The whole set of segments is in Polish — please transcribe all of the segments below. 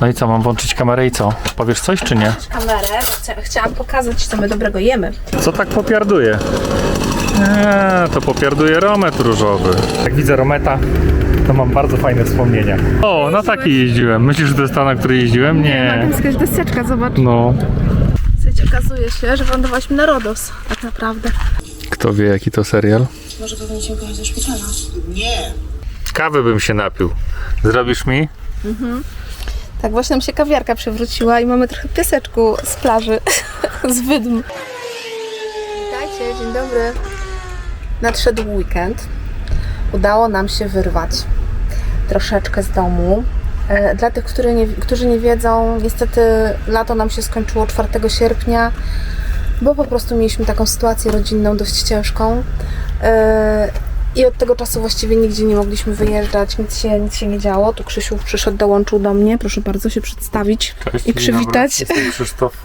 No i co, mam włączyć kamerę i co? Powiesz coś czy nie? kamerę, chcia- chciałam pokazać, co my dobrego jemy. Co tak popiarduje? Eee, to popiarduje romet różowy. Jak widzę rometa, to mam bardzo fajne wspomnienia. O, na taki jeździłem. Myślisz, że to jest ta, na której jeździłem? Nie. jest jakaś deseczka, zobacz. No, Słuchajcie, okazuje się, że wylądowaliśmy na Rodos, tak naprawdę. kto wie jaki to serial? Może powinniśmy pojechać do szpitala. Kawy bym się napił. Zrobisz mi? Tak, właśnie nam się kawiarka przewróciła i mamy trochę pieseczku z plaży, z wydm. Witajcie, dzień dobry. Nadszedł weekend. Udało nam się wyrwać troszeczkę z domu. E, Dla tych, którzy nie, którzy nie wiedzą, niestety lato nam się skończyło 4 sierpnia, bo po prostu mieliśmy taką sytuację rodzinną dość ciężką. E, I od tego czasu właściwie nigdzie nie mogliśmy wyjeżdżać, nic się, nic się nie działo. Tu Krzysiu przyszedł, dołączył do mnie. Proszę bardzo się przedstawić Cześć, i przywitać. Jestem Krzysztof.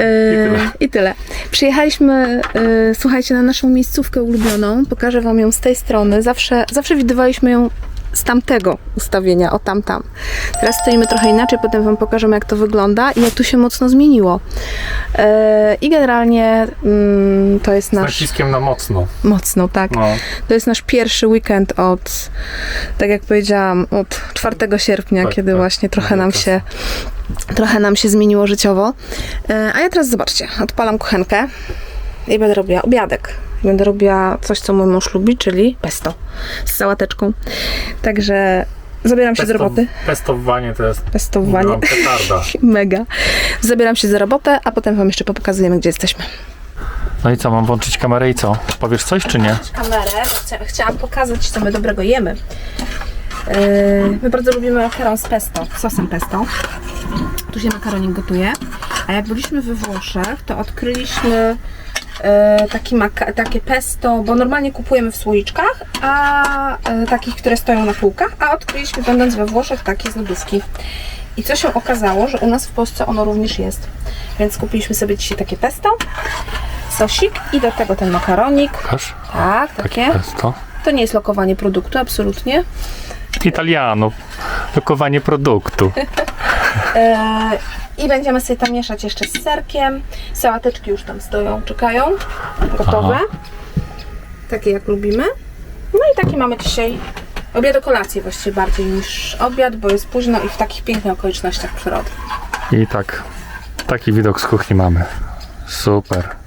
Yy, I tyle. Przyjechaliśmy, yy, słuchajcie, na naszą miejscówkę ulubioną. Pokażę Wam ją z tej strony. Zawsze, zawsze widywaliśmy ją z tamtego ustawienia, o tam, tam. Teraz stoimy trochę inaczej, potem Wam pokażemy, jak to wygląda i jak tu się mocno zmieniło. Yy, I generalnie mm, to jest Z nasz... naciskiem na mocno. Mocno, tak. No. To jest nasz pierwszy weekend od, tak jak powiedziałam, od 4 sierpnia, Tak, kiedy tak. właśnie trochę No, nam się trochę nam się zmieniło życiowo. E, A ja teraz zobaczcie, odpalam kuchenkę i będę robiła obiadek. Będę robiła coś, co mój mąż lubi, czyli pesto z sałateczką. Także zabieram się z roboty. Testowanie to jest Pestowanie. Mega. Zabieram się za robotę, a potem wam jeszcze pokazujemy, gdzie jesteśmy. No i co, mam włączyć kamerę i co? Powiesz coś czy nie? kamerę, bo chcia, chciałam pokazać, co my dobrego jemy. Yy, my bardzo lubimy makaron z pesto, sosem pesto. Tu się makaronik gotuje. A jak byliśmy we Włoszech, to odkryliśmy taki maka- takie pesto, bo normalnie kupujemy w słoiczkach, a yy, takich, które stoją na półkach, a odkryliśmy będąc we Włoszech takie z lodówki. I co się okazało, że u nas w Polsce ono również jest. Więc kupiliśmy sobie dzisiaj takie pesto, sosik i do tego ten makaronik. Pokaż. Tak, takie. Pesto. To nie jest lokowanie produktu, absolutnie. Italiano. Lokowanie produktu. E, I będziemy sobie tam mieszać jeszcze z serkiem. Sałateczki już tam stoją, czekają. Gotowe. Aha. Takie jak lubimy. No i takie mamy dzisiaj obiad o kolację właściwie bardziej niż obiad, bo jest późno i w takich pięknych okolicznościach przyrody. I tak, taki widok z kuchni mamy. Super.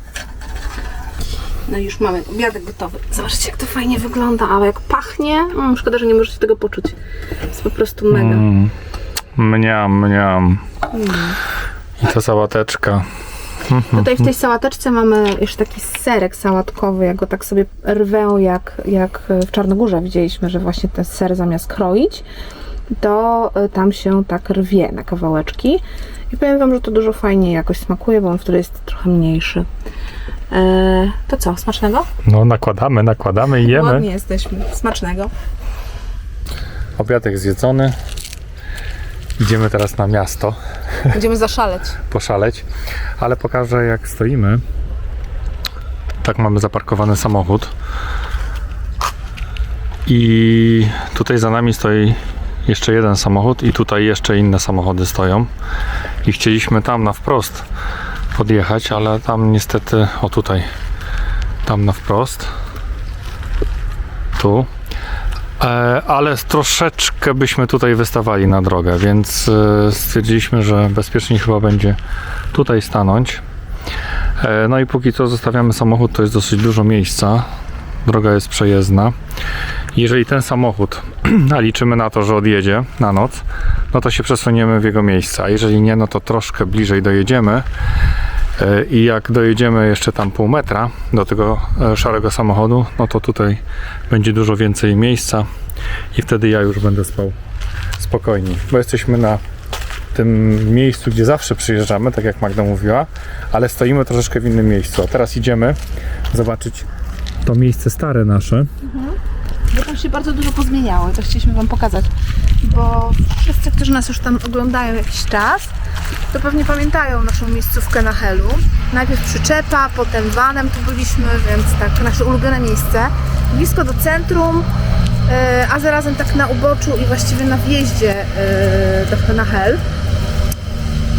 No i już mamy obiadek gotowy. Zobaczcie jak to fajnie wygląda, ale jak pachnie. Mm, szkoda, że nie możecie tego poczuć. Jest po prostu mega. Mm. Mniam, mniam. I ta sałateczka. Tutaj w tej sałateczce mamy jeszcze taki serek sałatkowy, jak go tak sobie rwę, jak, jak w Czarnogórze widzieliśmy, że właśnie ten ser zamiast kroić, to y, tam się tak rwie na kawałeczki. I powiem Wam, że to dużo fajniej jakoś smakuje, bo on wtedy jest trochę mniejszy. E, to co, smacznego? No nakładamy, nakładamy i jemy. Ładnie jesteśmy. Smacznego. Obiadek zjedzony. Idziemy teraz na miasto Będziemy zaszaleć. poszaleć, ale pokażę jak stoimy. Tak mamy zaparkowany samochód. I tutaj za nami stoi jeszcze jeden samochód i tutaj jeszcze inne samochody stoją. I chcieliśmy tam na wprost podjechać, ale tam niestety, o tutaj, tam na wprost. Tu. E, ale troszeczkę byśmy tutaj wystawali na drogę, więc e, stwierdziliśmy, że bezpieczniej chyba będzie tutaj stanąć. E, No i póki co zostawiamy samochód, to jest dosyć dużo miejsca. Droga jest przejezdna. Jeżeli ten samochód, a liczymy na to, że odjedzie na noc, no to się przesuniemy w jego miejsce. A jeżeli nie, no to troszkę bliżej dojedziemy. E, I jak dojedziemy jeszcze tam pół metra do tego e, szarego samochodu, no to tutaj będzie dużo więcej miejsca i wtedy ja już będę spał spokojniej, bo jesteśmy na tym miejscu, gdzie zawsze przyjeżdżamy, tak jak Magda mówiła, ale stoimy troszeczkę w innym miejscu. A teraz idziemy zobaczyć to miejsce stare nasze. Bo tam się bardzo dużo pozmieniało i to chcieliśmy Wam pokazać. Bo wszyscy, którzy nas już tam oglądają jakiś czas, to pewnie pamiętają naszą miejscówkę na Helu. Najpierw przyczepa, potem vanem tu byliśmy, więc tak, nasze ulubione miejsce. Blisko do centrum, e, a zarazem tak na uboczu i właściwie na wjeździe e, do Penachel.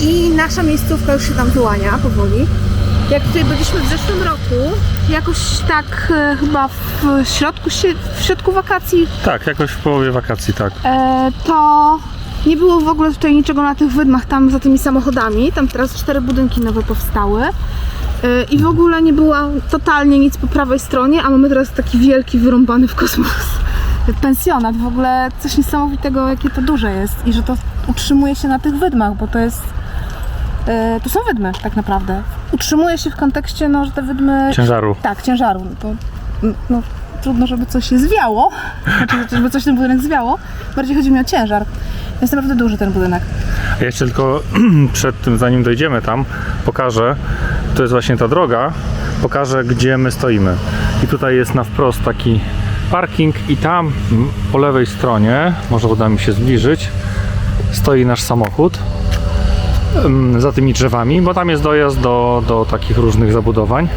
I nasza miejscówka już się tam wyłania powoli. Jak tutaj byliśmy w zeszłym roku, jakoś tak e, chyba w środku, się- w środku wakacji Tak, jakoś w połowie wakacji, tak. E, to nie było w ogóle tutaj niczego na tych wydmach tam za tymi samochodami. Tam teraz cztery budynki nowe powstały. E, I w ogóle nie było totalnie nic po prawej stronie, a mamy teraz taki wielki, wyrąbany w kosmos pensjonat. W ogóle coś niesamowitego, jakie to duże jest i że to utrzymuje się na tych wydmach, bo to jest. e, To są wydmy tak naprawdę. Utrzymuje się w kontekście, no, że te wydmy Ciężaru. tak, ciężaru. No to no, trudno, żeby coś się zwiało, znaczy, żeby coś ten budynek zwiało. Bardziej chodzi mi o ciężar. Jest naprawdę duży ten budynek. Ja jeszcze tylko przed tym, zanim dojdziemy tam, pokażę, to jest właśnie ta droga, pokażę gdzie my stoimy. I tutaj jest na wprost taki parking i tam po lewej stronie, może uda mi się zbliżyć, stoi nasz samochód za tymi drzewami, bo tam jest dojazd do, do takich różnych zabudowań.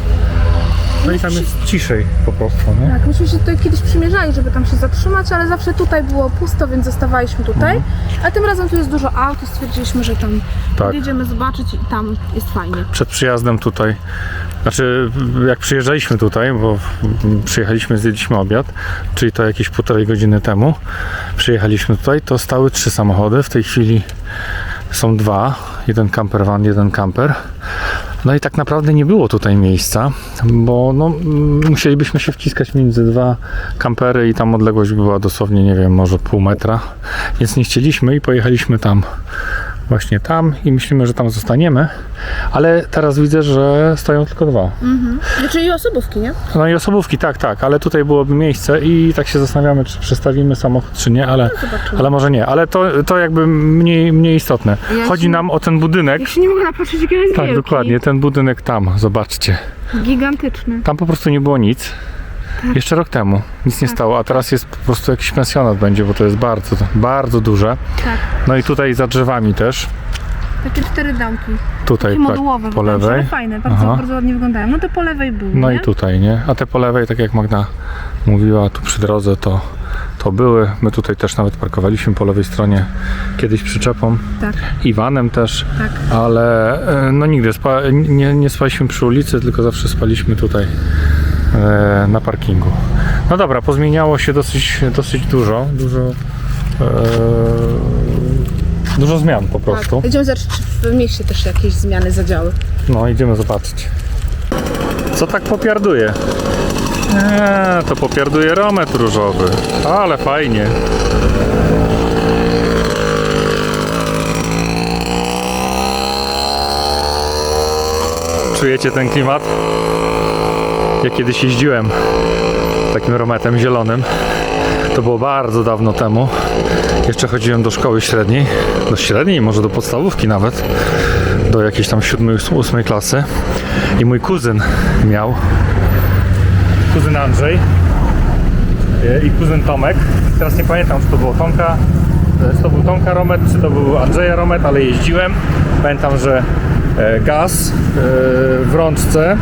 No i tam jest ciszej po prostu, nie? Tak, myśmy się tutaj kiedyś przymierzali, żeby tam się zatrzymać, ale zawsze tutaj było pusto, więc zostawaliśmy tutaj. A tym razem tu jest dużo aut i stwierdziliśmy, że tam Tak. podjedziemy zobaczyć i tam jest fajnie. przed przyjazdem tutaj, znaczy jak przyjeżdżaliśmy tutaj, bo przyjechaliśmy, zjedliśmy obiad, czyli to jakieś półtorej godziny temu, przyjechaliśmy tutaj, to stały trzy samochody, w tej chwili są dwa, jeden camper van, jeden camper. No i tak naprawdę nie było tutaj miejsca, bo no, musielibyśmy się wciskać między dwa kampery i tam odległość była dosłownie, nie wiem, może pół metra, więc nie chcieliśmy i pojechaliśmy tam właśnie tam i myślimy, że tam zostaniemy, ale teraz widzę, że stoją tylko dwa. Znaczy i osobówki, nie? No i osobówki, tak, tak, ale tutaj byłoby miejsce i tak się zastanawiamy, czy przestawimy samochód, czy nie, ale, zobaczymy. ale może nie, ale to, to jakby mniej, mniej istotne. Ja Chodzi się- nam o ten budynek. Ja się nie mogę napatrzeć, jaki on jest Tak, wielki. dokładnie, ten budynek tam, zobaczcie. Gigantyczny. Tam po prostu nie było nic. Jeszcze rok temu nic nie stało, a teraz jest po prostu jakiś pensjonat będzie, bo to jest bardzo, bardzo duże. Tak. No i tutaj za drzewami też, Takie cztery domki. tutaj Takie tak, modułowe. po lewej. Ale fajne, bardzo, Aha. bardzo ładnie wyglądają. No te po lewej były, No nie? i tutaj, nie? A te po lewej, tak jak Magda mówiła, tu przy drodze, to, to były. My tutaj też nawet parkowaliśmy po lewej stronie kiedyś przyczepą. Tak. Iwanem też, Tak. ale e, no nigdy spa, nie, nie spaliśmy przy ulicy, tylko zawsze spaliśmy tutaj na parkingu. No dobra, pozmieniało się dosyć, dosyć dużo, dużo e, dużo zmian po prostu. Tak. Idziemy zobaczyć, czy w mieście też jakieś zmiany zadziały. No, idziemy zobaczyć. Co tak popiarduje? Eee, to popiarduje romet różowy. Ale fajnie. Czujecie ten klimat? Ja kiedyś jeździłem takim rometem zielonym. To było bardzo dawno temu. Jeszcze chodziłem do szkoły średniej. Do średniej, może do podstawówki nawet do jakiejś tam siódmej, ósmej klasy i mój kuzyn miał kuzyn Andrzej e, i kuzyn Tomek teraz nie pamiętam czy to było Tomka e, czy to był Tomka Romet, czy to był Andrzeja Romet, ale jeździłem pamiętam, że e, gaz w rączce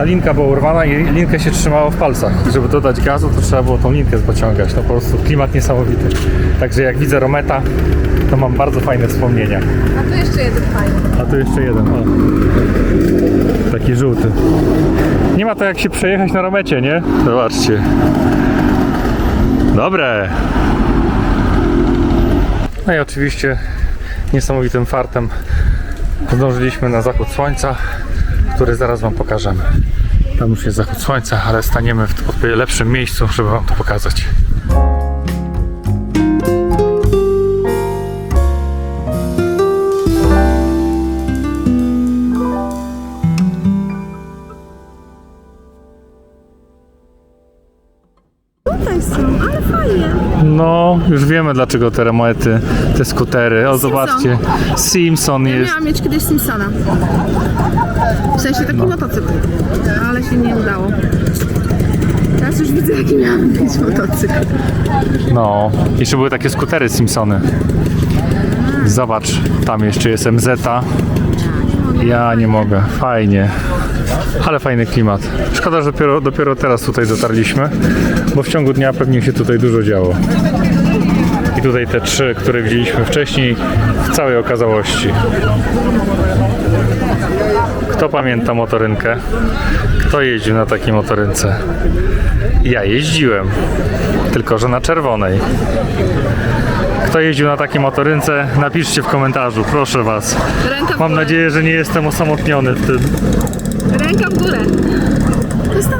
ta linka była urwana i linkę się trzymało w palcach. Żeby dodać gazu, to trzeba było tą linkę pociągać. No po prostu klimat niesamowity. Także jak widzę Rometa, to mam bardzo fajne wspomnienia. A tu jeszcze jeden fajny. A tu jeszcze jeden, o. Taki żółty. Nie ma to jak się przejechać na romecie, nie? Zobaczcie. Dobre. No i oczywiście niesamowitym fartem zdążyliśmy na zachód słońca, który zaraz Wam pokażemy. Tam już jest zachód słońca, ale staniemy w lepszym miejscu, żeby Wam to pokazać. Tutaj są, ale fajnie. No, już wiemy dlaczego te remety, te skutery. O, zobaczcie. Simpson Ja jest. miałam mieć kiedyś Simpsona. W sensie taki motocykl, ale się nie udało. Teraz już widzę, jaki miałam mieć motocykl. No, jeszcze były takie skutery Simpsony. Zobacz, tam jeszcze jest MZ. Ja nie mogę. Fajnie. Ale fajny klimat. Szkoda, że dopiero, dopiero teraz tutaj dotarliśmy, bo w ciągu dnia pewnie się tutaj dużo działo. I tutaj te trzy, które widzieliśmy wcześniej, w całej okazałości. Kto pamięta motorynkę? Kto jeździł na takiej motorynce? Ja jeździłem, tylko że na czerwonej. Kto jeździł na takiej motorynce? Napiszcie w komentarzu, proszę Was. Mam nadzieję, że nie jestem osamotniony w tym. Ręka w górę.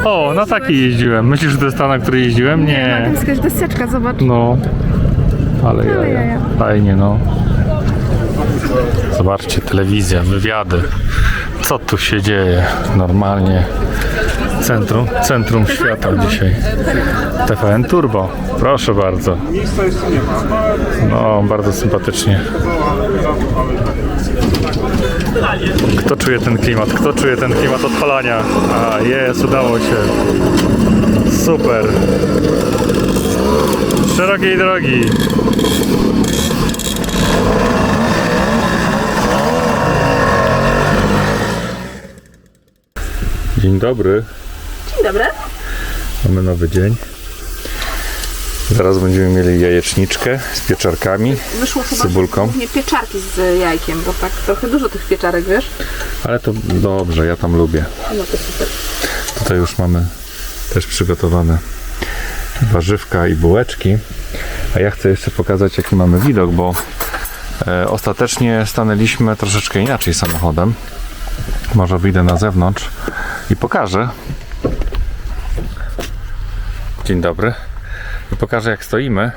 O, na takiej jeździłem. Myślisz, że to jest ta, na której jeździłem? Nie. tam jest deseczka, zobacz. No. Ale Ale jaja. jaja. Fajnie, no. Zobaczcie, telewizja, wywiady. Co tu się dzieje? Normalnie. Centrum, centrum świata dzisiaj. TVN Turbo. Proszę bardzo. No, bardzo sympatycznie. Kto czuje ten klimat? Kto czuje ten klimat odpalania? A, jest, udało się. Super. Szerokiej drogi. Dzień dobry. Dzień dobry. Mamy nowy dzień. Zaraz będziemy mieli jajeczniczkę z pieczarkami, Wyszło chyba cebulką. głównie pieczarki z jajkiem, bo tak trochę dużo tych pieczarek, wiesz? ale to dobrze, ja tam lubię. No to super. Tutaj już mamy też przygotowane warzywka i bułeczki. A ja chcę jeszcze pokazać, jaki mamy widok, bo e, ostatecznie stanęliśmy troszeczkę inaczej samochodem. Może wyjdę na zewnątrz i pokażę. Dzień dobry. Pokażę, jak stoimy,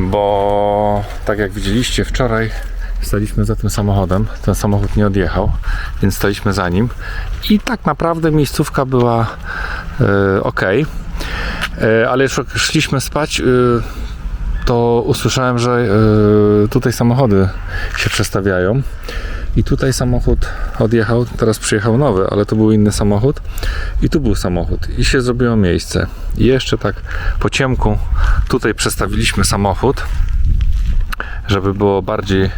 bo tak jak widzieliście wczoraj, staliśmy za tym samochodem. Ten samochód nie odjechał, więc staliśmy za nim. I tak naprawdę miejscówka była e, ok, e, ale już szliśmy spać, e, to usłyszałem, że e, tutaj samochody się przestawiają. I tutaj samochód odjechał, teraz przyjechał nowy, ale to był inny samochód. I tu był samochód. I się zrobiło miejsce. I jeszcze tak po ciemku tutaj przestawiliśmy samochód, żeby było bardziej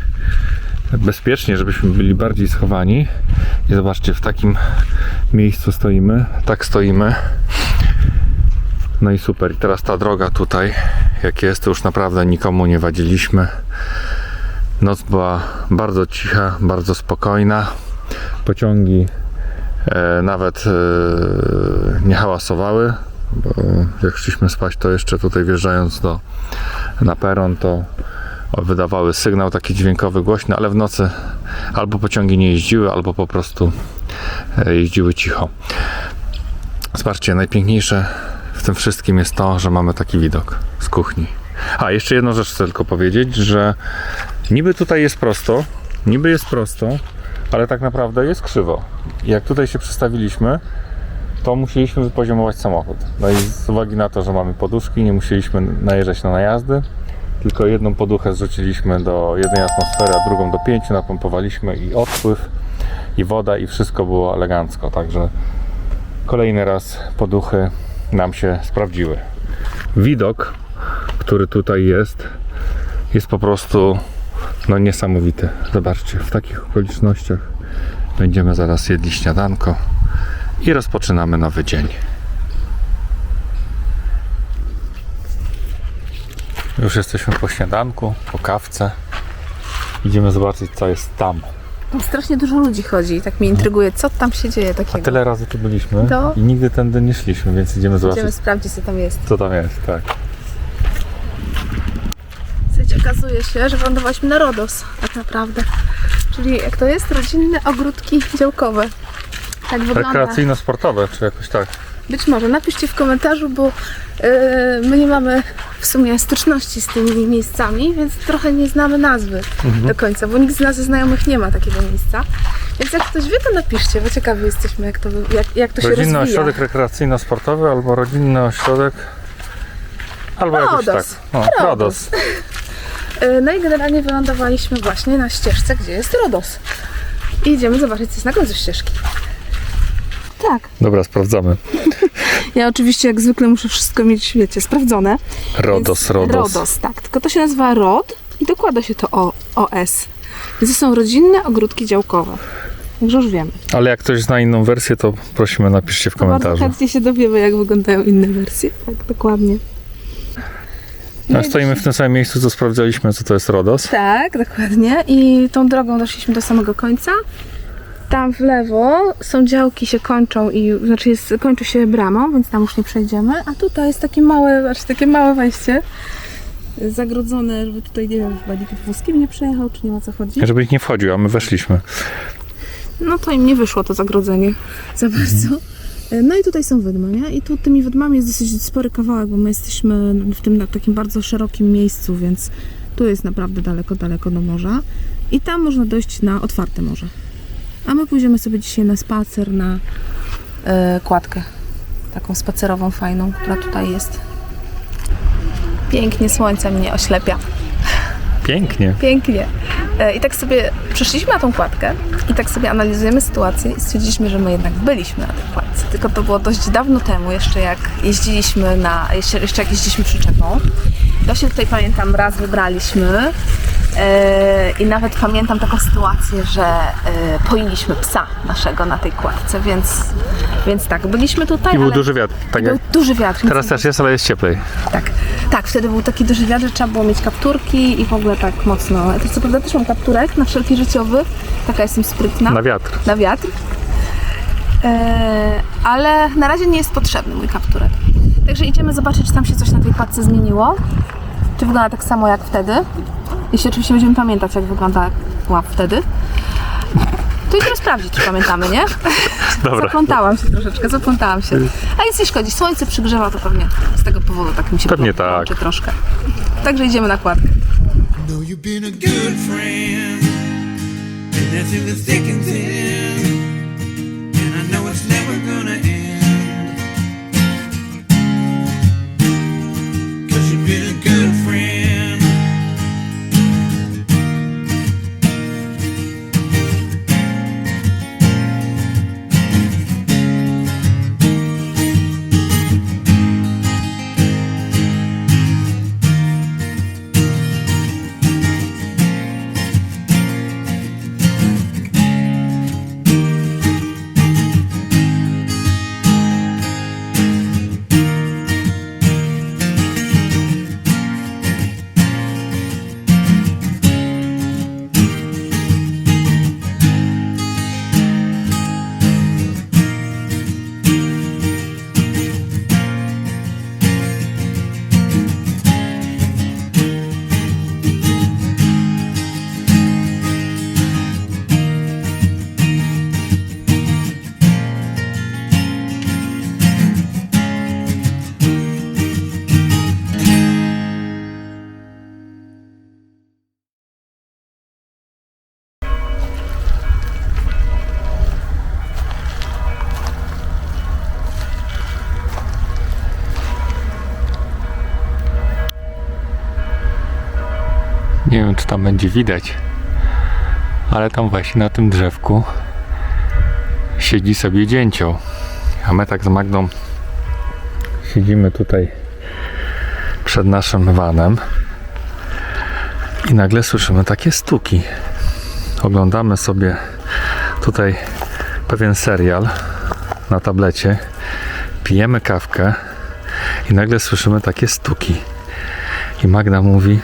bezpiecznie, żebyśmy byli bardziej schowani. I zobaczcie, w takim miejscu stoimy. Tak stoimy. No i super. I teraz ta droga tutaj, jak jest, to już naprawdę nikomu nie wadziliśmy. Noc była bardzo cicha, bardzo spokojna. Pociągi e, nawet e, nie hałasowały, bo jak szliśmy spać, to jeszcze tutaj wjeżdżając do, na peron, to wydawały sygnał taki dźwiękowy głośny, ale w nocy albo pociągi nie jeździły, albo po prostu e, jeździły cicho. Zobaczcie, najpiękniejsze w tym wszystkim jest to, że mamy taki widok z kuchni. A, jeszcze jedną rzecz chcę tylko powiedzieć, że niby tutaj jest prosto, niby jest prosto, ale tak naprawdę jest krzywo. Jak tutaj się przestawiliśmy, to musieliśmy wypoziomować samochód. No i z uwagi na to, że mamy poduszki, nie musieliśmy najeżdżać na najazdy, tylko jedną poduchę zrzuciliśmy do jednej atmosfery, a drugą do pięciu, napompowaliśmy i odpływ, i woda, i wszystko było elegancko. Także kolejny raz poduchy nam się sprawdziły. Widok, który tutaj jest, jest po prostu no niesamowity. Zobaczcie, w takich okolicznościach będziemy zaraz jedli śniadanko i rozpoczynamy nowy dzień. Już jesteśmy po śniadanku, po kawce. Idziemy zobaczyć, co jest tam. Tam strasznie dużo ludzi chodzi i tak mnie intryguje, co tam się dzieje A takiego. tyle razy tu byliśmy i nigdy tędy nie szliśmy, więc idziemy zobaczyć, Idziemy sprawdzić, co tam jest. co tam jest. Tak. Okazuje się, że wylądowaliśmy na Rodos, tak naprawdę. Czyli jak to jest? Rodzinne ogródki działkowe. Tak wygląda. Rekreacyjno-sportowe, czy jakoś tak. Być może. Napiszcie w komentarzu, bo yy, my nie mamy w sumie styczności z tymi miejscami, więc trochę nie znamy nazwy Mhm. do końca, bo nikt z nas znajomych nie ma takiego miejsca. Więc jak ktoś wie, to napiszcie, bo ciekawi jesteśmy, jak to, jak, jak to się Rodzinny rozwija. ośrodek rekreacyjno-sportowy albo rodzinny ośrodek. Albo jakoś tak. Rodos. O, Rodos. Yy, No i generalnie wylądowaliśmy właśnie na ścieżce, gdzie jest Rodos. I idziemy zobaczyć, co jest na końcu ścieżki. Tak. Dobra, sprawdzamy. Ja oczywiście jak zwykle muszę wszystko mieć, wiecie, sprawdzone. Rodos, Rodos. Rodos, tak. Tylko to się nazywa ROD i dokłada się to o, OS. Więc to są rodzinne ogródki działkowe. Także już wiemy. Ale jak ktoś zna inną wersję, to prosimy napiszcie w To bardzo komentarzu. chętnie się dowiemy, jak wyglądają inne wersje. Tak, dokładnie. No, stoimy w tym samym miejscu, co sprawdzaliśmy, co to jest RODOS. Tak, dokładnie. I tą drogą doszliśmy do samego końca. Tam w lewo są działki się kończą i znaczy jest, kończy się bramą, więc tam już nie przejdziemy. A tutaj jest takie małe, znaczy takie małe wejście. Zagrodzone, żeby tutaj nie wiem, chyba nikt wózkiem nie przejechał, czy nie ma co chodzi. Żeby nikt nie wchodził, a my weszliśmy. No to im nie wyszło to zagrodzenie za bardzo. No i tutaj są wydmy, nie? I tu tymi wydmami jest dosyć spory kawałek, bo my jesteśmy w tym takim bardzo szerokim miejscu, więc tu jest naprawdę daleko, daleko do morza. I tam można dojść na otwarte morze. A my pójdziemy sobie dzisiaj na spacer, na e, kładkę. Taką spacerową, fajną, która tutaj jest. Pięknie słońce mnie oślepia. Pięknie. Pięknie. E, I tak sobie przeszliśmy na tą kładkę i tak sobie analizujemy sytuację i stwierdziliśmy, że my jednak byliśmy na tej kładce. Tylko to było dość dawno temu, jeszcze jak jeździliśmy na, jeszcze, jeszcze jak jeździliśmy przyczepą. Się tutaj pamiętam raz wybraliśmy e, i nawet pamiętam taką sytuację, że e, poiliśmy psa naszego na tej kładce, więc, więc tak, byliśmy tutaj, I był ale duży wiatr. Tak był duży wiatr. teraz też jest, ale jest cieplej. tak, tak, wtedy był taki duży wiatr, że trzeba było mieć kapturki i w ogóle tak mocno. Ja to co prawda też mam kapturek na wszelki życiowy, taka jestem sprytna, Na wiatr. na wiatr. E, ale na razie nie jest potrzebny mój kapturek. Także idziemy zobaczyć, czy tam się coś na tej kładce zmieniło. Czy wygląda tak samo jak wtedy. Jeśli oczywiście będziemy pamiętać, jak wyglądała wtedy. To idziemy sprawdzić, czy pamiętamy, nie? Dobra. Zaplątałam się troszeczkę, zaplątałam się. A nic nie szkodzi, słońce przygrzewa, to pewnie z tego powodu tak mi się Pewnie tak. troszkę. Także idziemy na kładkę. know you've been a good friend, and that's in the thick and thin. Nie wiem, czy tam będzie widać, ale tam właśnie na tym drzewku siedzi sobie dzięcioł. A my tak z Magdą siedzimy tutaj przed naszym vanem i nagle słyszymy takie stuki. Oglądamy sobie tutaj pewien serial na tablecie, pijemy kawkę i nagle słyszymy takie stuki. I Magda mówi,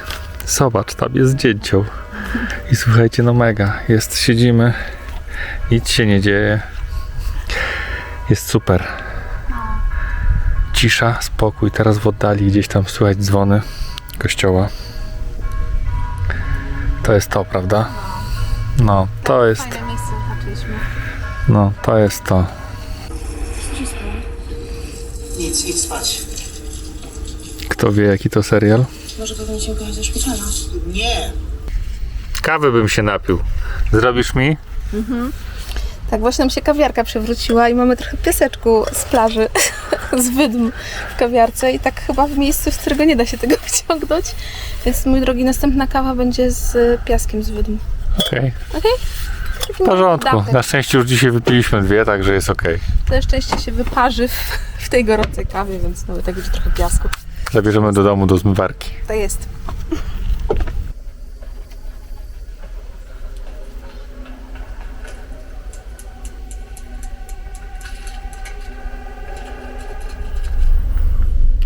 Zobacz, tam jest dzięcioł. I słuchajcie, no mega. Jest, siedzimy, nic się nie dzieje. Jest super. Cisza, spokój. Teraz w oddali gdzieś tam słychać dzwony kościoła. To jest to, prawda? No, to jest, no, to jest to. Nic, idź spać. Kto wie, jaki to serial? Może powinniśmy pojechać do szpitala. Nie. Kawy bym się napił. Zrobisz mi? Tak, właśnie nam się kawiarka przewróciła i mamy trochę piaseczku z plaży, z wydm w kawiarce i tak chyba w miejscu, z którego nie da się tego wyciągnąć. Więc mój drogi, następna kawa będzie z piaskiem z wydm. Okej. Okej? W porządku. Na szczęście już dzisiaj wypiliśmy dwie, także jest okej. To szczęście się wyparzy w, w tej gorącej kawie, więc nawet tak będzie trochę piasku. Zabierzemy do domu do zmywarki. To jest.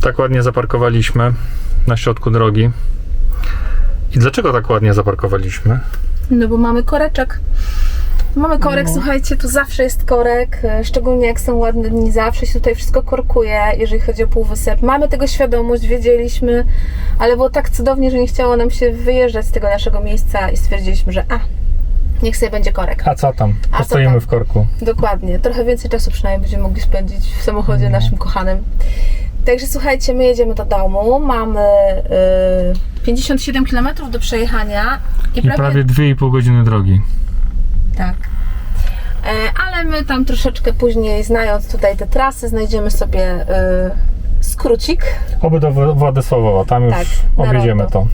Tak ładnie zaparkowaliśmy na środku drogi. I dlaczego tak ładnie zaparkowaliśmy? No bo mamy koreczek. Mamy korek, słuchajcie, tu zawsze jest korek, e, szczególnie jak są ładne dni, zawsze się tutaj wszystko korkuje, jeżeli chodzi o półwysep. Mamy tego świadomość, wiedzieliśmy, ale było tak cudownie, że nie chciało nam się wyjeżdżać z tego naszego miejsca i stwierdziliśmy, że a, niech sobie będzie korek. A co tam? A co tam? w korku. Dokładnie, trochę więcej czasu przynajmniej będziemy mogli spędzić w samochodzie naszym kochanym. Także słuchajcie, my jedziemy do domu, mamy y, 57 km do przejechania i, I prawie 2,5 godziny drogi. Tak. E, Ale my tam troszeczkę później, znając tutaj te trasy, znajdziemy sobie y, skrócik. Oby do Wła- Władysławowa, tam już Tak, objedziemy to.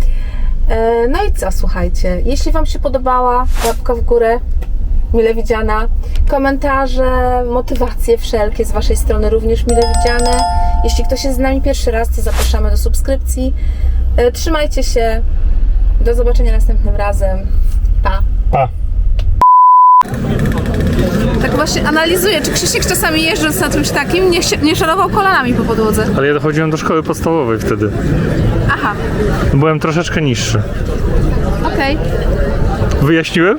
E, No i co, słuchajcie, jeśli Wam się podobała, łapka w górę, mile widziana. Komentarze, motywacje wszelkie z Waszej strony również mile widziane. Jeśli ktoś jest z nami pierwszy raz, to zapraszamy do subskrypcji. E, Trzymajcie się. Do zobaczenia następnym razem. Pa! Pa! Tak właśnie analizuję, czy Krzysiek czasami jeżdżąc na czymś takim nie, nie szorował kolanami po podłodze. Ale ja dochodziłem do szkoły podstawowej wtedy. Aha, Byłem troszeczkę niższy. okej. Wyjaśniłem?